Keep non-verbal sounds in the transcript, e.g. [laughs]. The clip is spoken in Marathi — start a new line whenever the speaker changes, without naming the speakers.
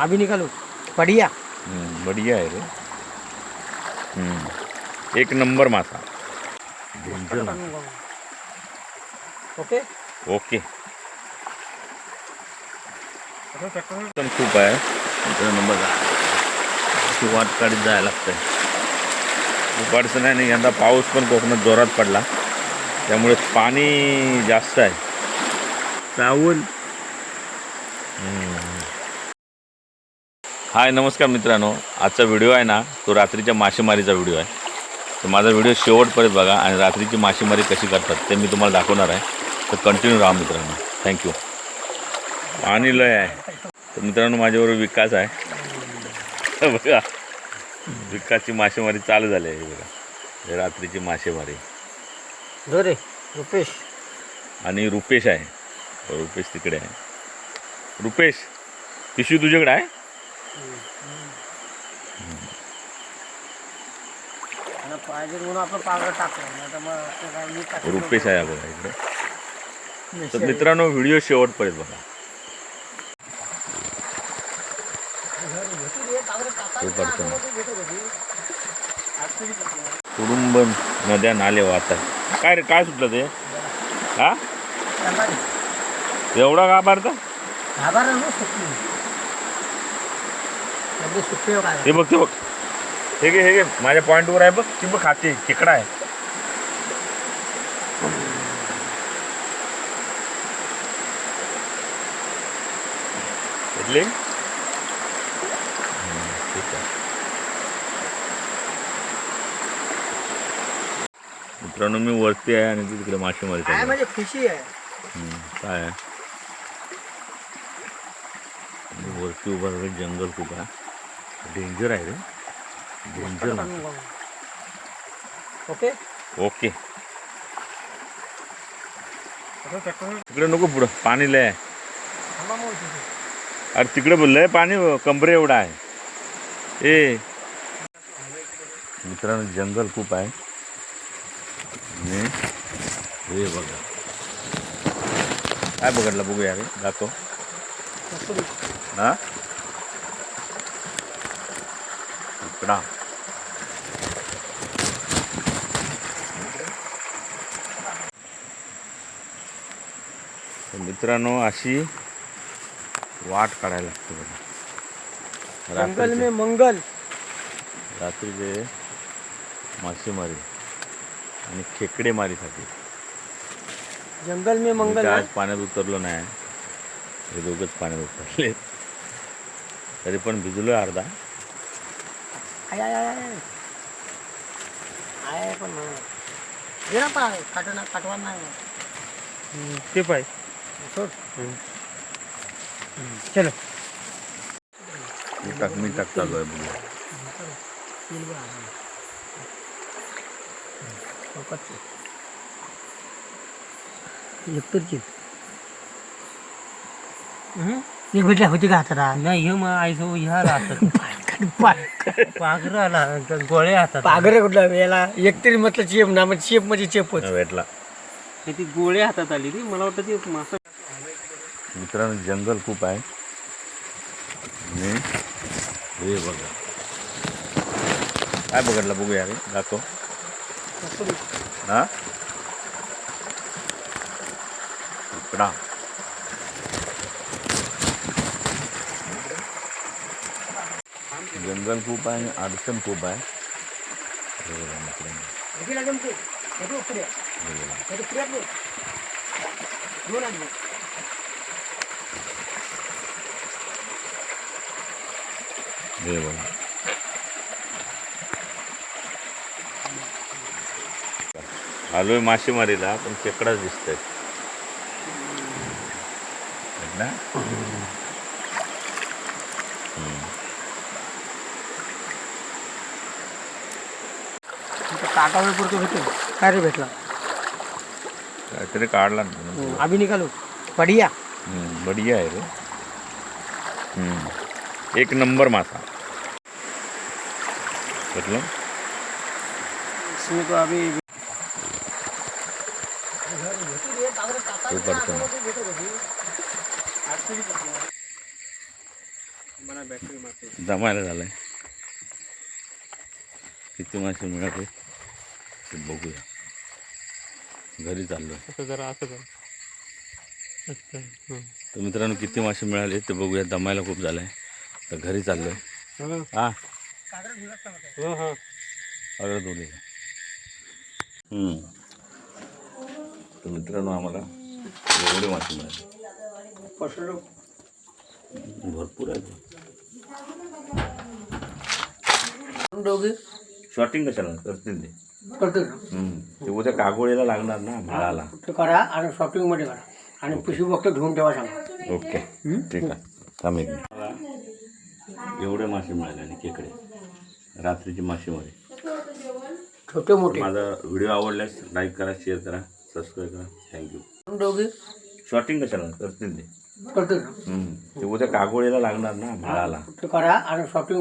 अभी निकालो। बढ़िया।
हम्म, बढिया आहे रे। हम्म. एक नंबर मासा। डेंजर मासा.
ओके।
ओके। एकदम खूप आहे बघा अशी वाट काढत जायला लागतंय खूप अडचण आहे आणि यंदा पाऊस पण कोकणात जोरात पडला। त्यामुळे पाणी जास्त आहे सावल हाय नमस्कार मित्रांनो. आजचा व्हिडिओ आहे ना तो रात्रीच्या मासेमारीचा व्हिडिओ आहे. तर माझा व्हिडिओ शेवटपर्यंत बघा आणि रात्रीची मासेमारी कशी करतात ते मी तुम्हाला दाखवणार आहे. तर कंटिन्यू राहा मित्रांनो. थँक्यू पाणी लय आहे. तर मित्रांनो माझ्याबरोबर विकास आहे. [laughs] बघा. विकासची मासेमारी चालू झाली आहे बघा. हे रात्रीची मासेमारी.
रे रुपेश.
आणि रुपेश आहे. रुपेश तिकडे आहे. रुपेश पिशवी तुझ्याकडे आहे?
आणि पाहिजे म्हणून आपण पागड टाकलं नाही तर मग ते काय मी टाकलं
रुपेश आहे बघा इकडे. तर मित्रांनो व्हिडिओ शेवटपर्यंत बघा. कुडुंब नद्या नाले वाहतात. काय रे काय सुटलं ते? हा? एवढा मारता
सुट्टी हो काय
हे बघ ते बघ. हे घे हे घे. माझ्या पॉईंटवर आहे बघ. ती बघ खाते. खेकडा आहे. ठीक आहे. मित्रांनो मी वरती आहे आणि ती तिकडे मासेमारी
काय
चालू आहे.
म्हणजे खुशी आहे.
हम्म, काय आहे? वरती उभा जंगल खूप आहे? डेंजर आहे रे डेंजर
ओके
ओके तिकडे नको पुढं पाणी लय आहे. अरे तिकडे लय पाणी कमरे एवढं आहे ए मित्रांनो जंगल खूप आहे आणि हे बघा काय बघडलं बघूया रे जातो हा तर मित्रांनो अशी वाट काढायला लागते बघा
जंगल में मंगल
रात्रीचे मासेमारी आणि खेकडे मारीसाठी
जंगल में मंगल?
आज पाण्यात उतरलो नाही हे दोघंच पाण्यात उतरले तरी पण भिजलोय अर्धा
आय आय आय आय. पण. घे ना पा काटवणार काटवा नाही.
ते पाय.
सोड. चलो.
टाक मी टाक चालू आहे
एक भेटल्या होती का हाताला?
नाही हे मग आईसो ह्या राहतात. [laughs] पागर आला गोळे हातात.
पागरे कुठला? याला एकतरी म्हटलं चेप ना मग चेप म्हणजे चेप होत.
भेटला
हे ती गोळे हातात आली ती. मला वाटतं ती मासा.
मित्रांनो जंगल खूप आहे. आणि हे बघा. काय बघडलं बघूया रे दाखव. हा? इकडा. जंगल खूप आहे आणि अडचण खूप आहे. हे बघा. हे. हे आलोय मासेमारीला पण खेकडाच दिसतंय. ना.
काटावर पुरतो भेटेल. काय रे भेटला?
काहीतरी काढला ना
अभी निकालो बढ़िया.
हम्म, बढिया आहे रे. हम्म. एक नंबर मासा.
इसमें तो अभी मारते
जमायला झालाय. किती मासे मिळाले? ते बघूया. घरी चाललो
असं जरा असं कर. अच्छा हं.
तर मित्रांनो किती मासे मिळाले ते बघूया. दमायला खूप झालाय. तर घरी चाललोय.
हं.
हा.
हो हो.
दोन्ही. तर मित्रांनो आम्हाला एवढे मासे मिळाले. भरपूर आहेत.
दोघे?
शॉर्टिंग कशाला? करतील ते.
करतो ना.
हम्म. ते उद्या कागोळीला लागणार ना भाळाला
ते करा आणि शॉपिंगमध्ये करा. आणि पिशवी बघतो घेऊन ठेवा सांगा.
ओके. ठीक आहे. थांब एक मिनिट. मला एवढे मासे मिळाले आणि खेकडे रात्रीची मासेमारी
छोटे मोठे.
माझा व्हिडिओ आवडल्यास लाईक करा शेअर करा सबस्क्राईब करा. थँक्यू
दोघे?
शॉर्टिंग कशाला? करतील ते.
करतो ना.
हम्म. ते उद्या कागोळीला लागणार ना भाळाला
ते करा आणि शॉपिंग